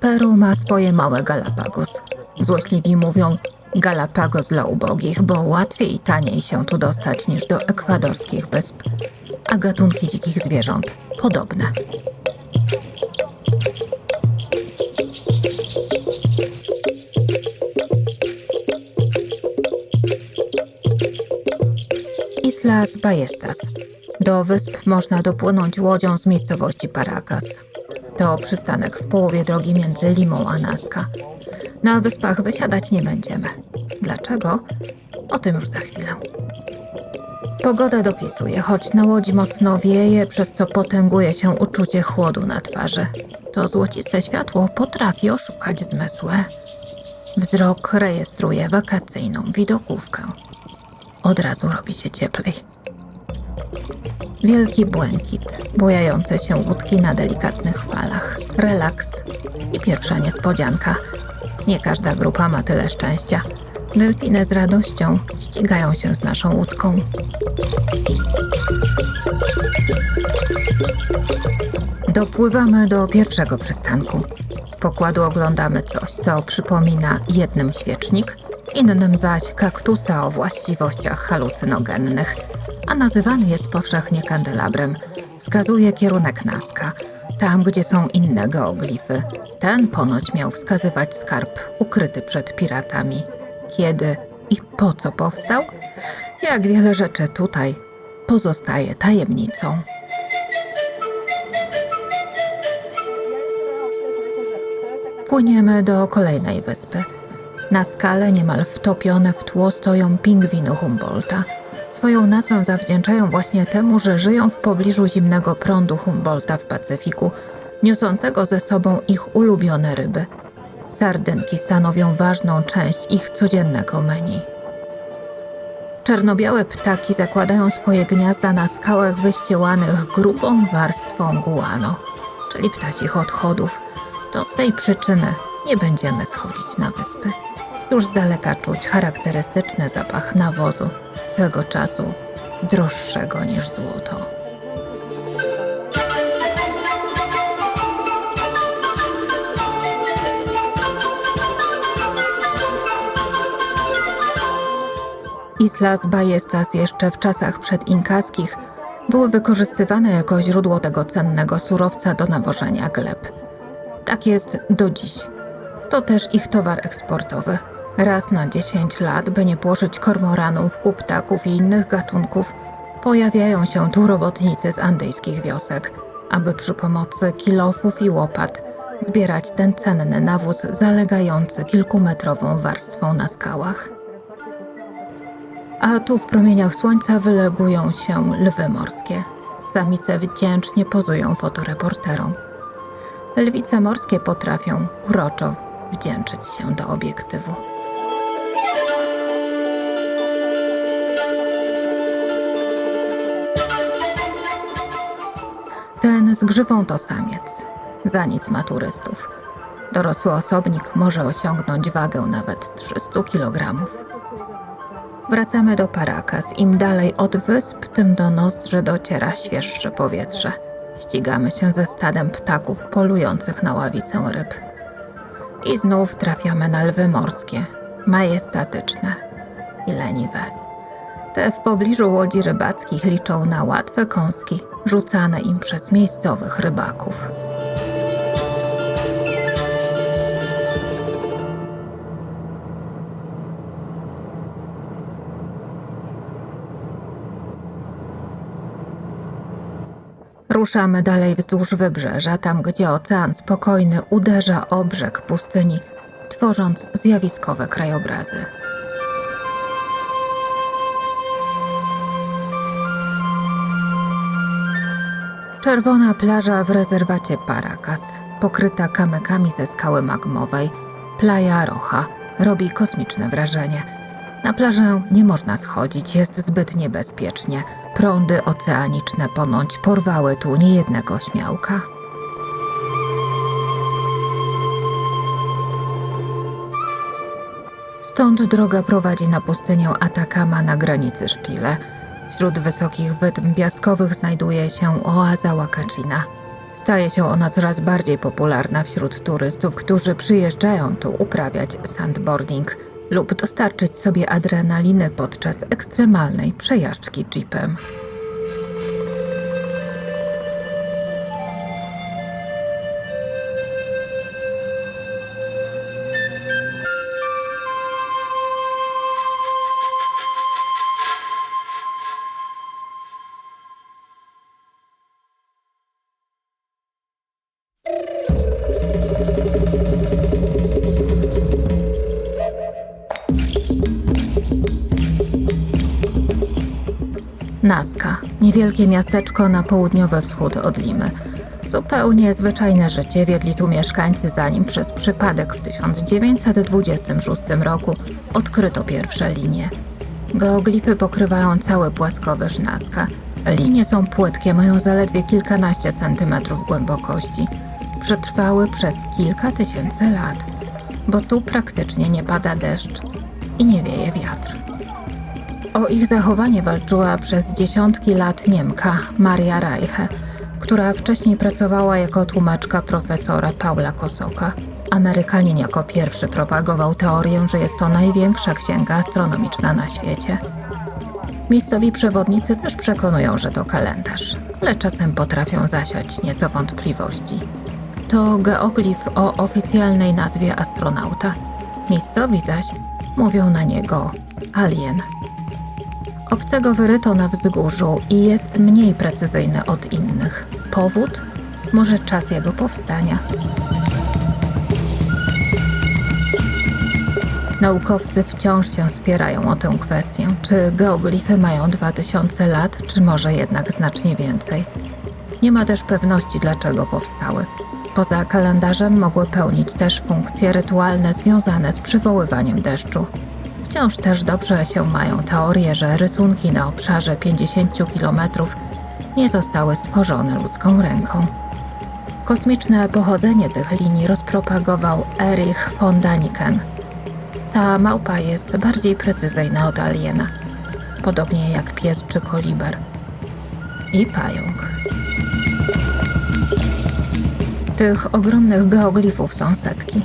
Peru ma swoje małe Galapagos. Złośliwi mówią Galapagos dla ubogich, bo łatwiej i taniej się tu dostać niż do ekwadorskich wysp. A gatunki dzikich zwierząt podobne. Islas Ballestas. Do wysp można dopłynąć łodzią z miejscowości Paracas. To przystanek w połowie drogi między Limą a Nazca. Na wyspach wysiadać nie będziemy. Dlaczego? O tym już za chwilę. Pogoda dopisuje, choć na łodzi mocno wieje, przez co potęguje się uczucie chłodu na twarzy. To złociste światło potrafi oszukać zmysły. Wzrok rejestruje wakacyjną widokówkę. Od razu robi się cieplej. Wielki błękit, bujające się łódki na delikatnych falach, relaks i pierwsza niespodzianka. Nie każda grupa ma tyle szczęścia. Delfiny z radością ścigają się z naszą łódką. Dopływamy do pierwszego przystanku. Z pokładu oglądamy coś, co przypomina jednym świecznik, innym zaś kaktusa o właściwościach halucynogennych, nazywany jest powszechnie kandelabrem. Wskazuje kierunek Nazca, tam gdzie są inne geoglify. Ten ponoć miał wskazywać skarb ukryty przed piratami. Kiedy i po co powstał? Jak wiele rzeczy tutaj pozostaje tajemnicą. Płyniemy do kolejnej wyspy. Na skale niemal wtopione w tło stoją pingwiny Humboldta. Swoją nazwę zawdzięczają właśnie temu, że żyją w pobliżu zimnego prądu Humboldta w Pacyfiku, niosącego ze sobą ich ulubione ryby. Sardynki stanowią ważną część ich codziennego menu. Czarnobiałe ptaki zakładają swoje gniazda na skałach wyścielanych grubą warstwą guano, czyli ptacich odchodów. To z tej przyczyny nie będziemy schodzić na wyspy. Już z daleka czuć charakterystyczny zapach nawozu, swego czasu droższego niż złoto. Islas Ballestas jeszcze w czasach przedinkaskich były wykorzystywane jako źródło tego cennego surowca do nawożenia gleb. Tak jest do dziś. To też ich towar eksportowy. Raz na 10 lat, by nie płoszyć kormoranów, kuptaków i innych gatunków, pojawiają się tu robotnicy z andyjskich wiosek, aby przy pomocy kilofów i łopat zbierać ten cenny nawóz zalegający kilkumetrową warstwą na skałach. A tu w promieniach słońca wylegują się lwy morskie. Samice wdzięcznie pozują fotoreporterom. Lwice morskie potrafią uroczo wdzięczyć się do obiektywu. Ten z grzywą to samiec. Za nic ma turystów. Dorosły osobnik może osiągnąć wagę nawet 300 kg. Wracamy do Paracas. Im dalej od wysp, tym do nozdrzy dociera świeższe powietrze. Ścigamy się ze stadem ptaków polujących na ławicę ryb. I znów trafiamy na lwy morskie, majestatyczne i leniwe. Te w pobliżu łodzi rybackich liczą na łatwe kąski rzucane im przez miejscowych rybaków. Ruszamy dalej wzdłuż wybrzeża, tam gdzie ocean spokojny uderza o brzeg pustyni, tworząc zjawiskowe krajobrazy. Czerwona plaża w rezerwacie Paracas, pokryta kamykami ze skały magmowej, Playa Roja, robi kosmiczne wrażenie. Na plażę nie można schodzić, jest zbyt niebezpiecznie. Prądy oceaniczne ponoć porwały tu niejednego śmiałka. Stąd droga prowadzi na pustynię Atacama na granicy Chile. Wśród wysokich wydm piaskowych znajduje się oaza Wakachina. Staje się ona coraz bardziej popularna wśród turystów, którzy przyjeżdżają tu uprawiać sandboarding lub dostarczyć sobie adrenaliny podczas ekstremalnej przejażdżki jeepem. Nazca, niewielkie miasteczko na południowy wschód od Limy. Zupełnie zwyczajne życie wiedli tu mieszkańcy, zanim przez przypadek w 1926 roku odkryto pierwsze linie. Geoglify pokrywają cały płaskowyż Nazca. Linie są płytkie, mają zaledwie kilkanaście centymetrów głębokości. Przetrwały przez kilka tysięcy lat, bo tu praktycznie nie pada deszcz i nie wieje wiatr. O ich zachowanie walczyła przez dziesiątki lat Niemka Maria Reiche, która wcześniej pracowała jako tłumaczka profesora Paula Kosoka. Amerykanin jako pierwszy propagował teorię, że jest to największa księga astronomiczna na świecie. Miejscowi przewodnicy też przekonują, że to kalendarz, ale czasem potrafią zasiać nieco wątpliwości. To geoglif o oficjalnej nazwie astronauta. Miejscowi zaś mówią na niego alien. Obcego wyryto na wzgórzu i jest mniej precyzyjny od innych. Powód? Może czas jego powstania. Naukowcy wciąż się spierają o tę kwestię, czy geoglify mają 2000 lat, czy może jednak znacznie więcej. Nie ma też pewności, dlaczego powstały. Poza kalendarzem mogły pełnić też funkcje rytualne związane z przywoływaniem deszczu. Wciąż też dobrze się mają teorie, że rysunki na obszarze 50 km nie zostały stworzone ludzką ręką. Kosmiczne pochodzenie tych linii rozpropagował Erich von Daniken. Ta małpa jest bardziej precyzyjna od aliena, podobnie jak pies czy koliber. I pająk. Tych ogromnych geoglifów są setki.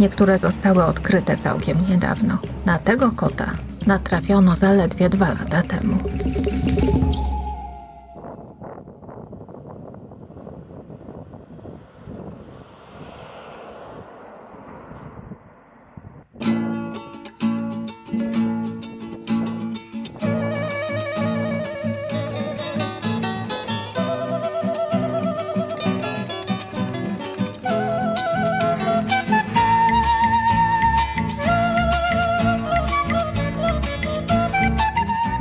Niektóre zostały odkryte całkiem niedawno. Na tego kota natrafiono zaledwie dwa lata temu.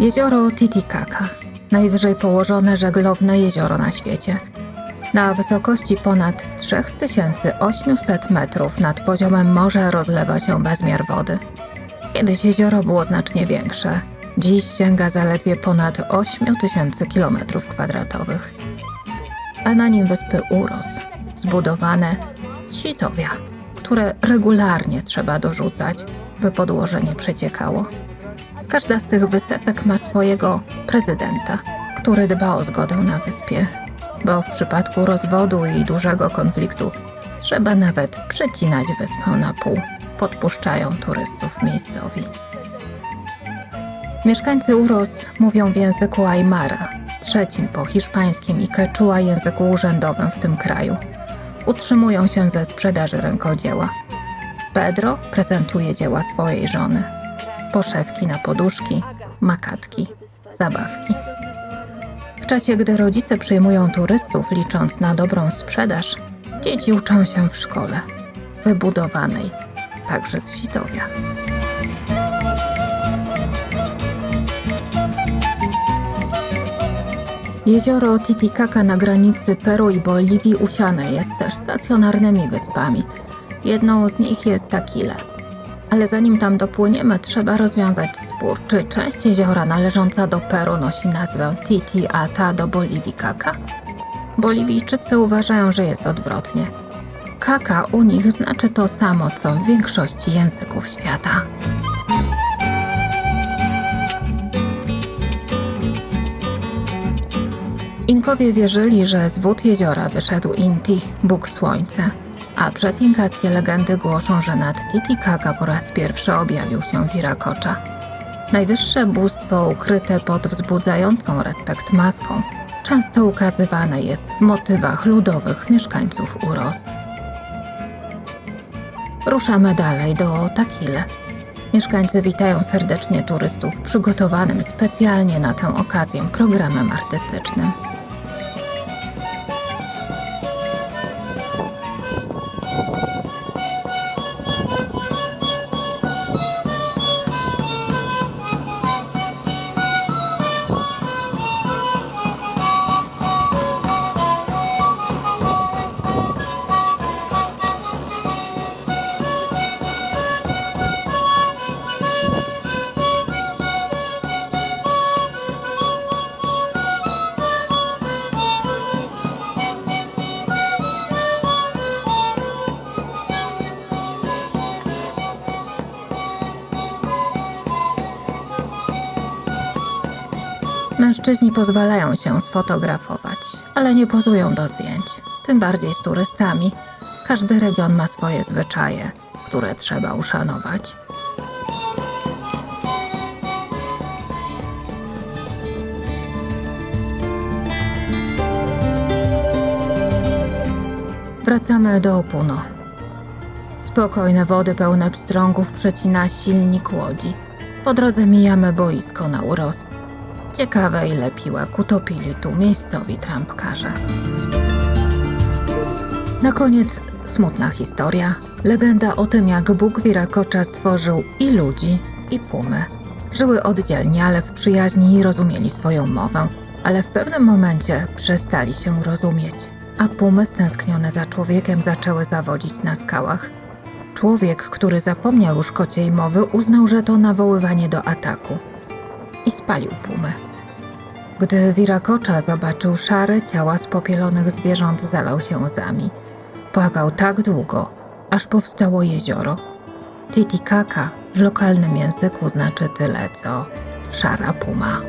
Jezioro Titicaca, najwyżej położone żeglowne jezioro na świecie. Na wysokości ponad 3800 metrów nad poziomem morza rozlewa się bezmiar wody. Kiedyś jezioro było znacznie większe. Dziś sięga zaledwie ponad 8000 km kwadratowych. A na nim wyspy Uros, zbudowane z sitowia, które regularnie trzeba dorzucać, by podłoże nie przeciekało. Każda z tych wysepek ma swojego prezydenta, który dba o zgodę na wyspie, bo w przypadku rozwodu i dużego konfliktu trzeba nawet przecinać wyspę na pół. Podpuszczają turystów miejscowi. Mieszkańcy Uros mówią w języku Aymara, trzecim po hiszpańskim i quechua języku urzędowym w tym kraju. Utrzymują się ze sprzedaży rękodzieła. Pedro prezentuje dzieła swojej żony, poszewki na poduszki, makatki, zabawki. W czasie, gdy rodzice przyjmują turystów, licząc na dobrą sprzedaż, dzieci uczą się w szkole, wybudowanej także z sitowia. Jezioro Titicaca na granicy Peru i Boliwii usiane jest też stacjonarnymi wyspami. Jedną z nich jest Taquile – ale zanim tam dopłyniemy, trzeba rozwiązać spór, czy część jeziora należąca do Peru nosi nazwę Titi, a ta do Boliwii Kaka? Boliwijczycy uważają, że jest odwrotnie. Kaka u nich znaczy to samo, co w większości języków świata. Inkowie wierzyli, że z wód jeziora wyszedł Inti, Bóg Słońca, a przedinkaskie legendy głoszą, że nad Titicaca po raz pierwszy objawił się Viracocha. Najwyższe bóstwo ukryte pod wzbudzającą respekt maską często ukazywane jest w motywach ludowych mieszkańców Uros. Ruszamy dalej do Takile. Mieszkańcy witają serdecznie turystów przygotowanym specjalnie na tę okazję programem artystycznym. Mężczyźni pozwalają się sfotografować, ale nie pozują do zdjęć, tym bardziej z turystami. Każdy region ma swoje zwyczaje, które trzeba uszanować. Wracamy do Opuno. Spokojne wody pełne pstrągów przecina silnik łodzi. Po drodze mijamy boisko na uros. Ciekawe, ile piłek utopili tu miejscowi trampkarze. Na koniec smutna historia. Legenda o tym, jak Bóg Wirakocza stworzył i ludzi, i pumy. Żyły oddzielnie, ale w przyjaźni rozumieli swoją mowę, ale w pewnym momencie przestali się rozumieć, a pumy stęsknione za człowiekiem zaczęły zawodzić na skałach. Człowiek, który zapomniał już kociej mowy, uznał, że to nawoływanie do ataku i spalił pumy. Gdy Wirakocza zobaczył szare ciała spopielonych zwierząt, zalał się łzami. Płakał tak długo, aż powstało jezioro. Titicaca w lokalnym języku znaczy tyle co szara puma.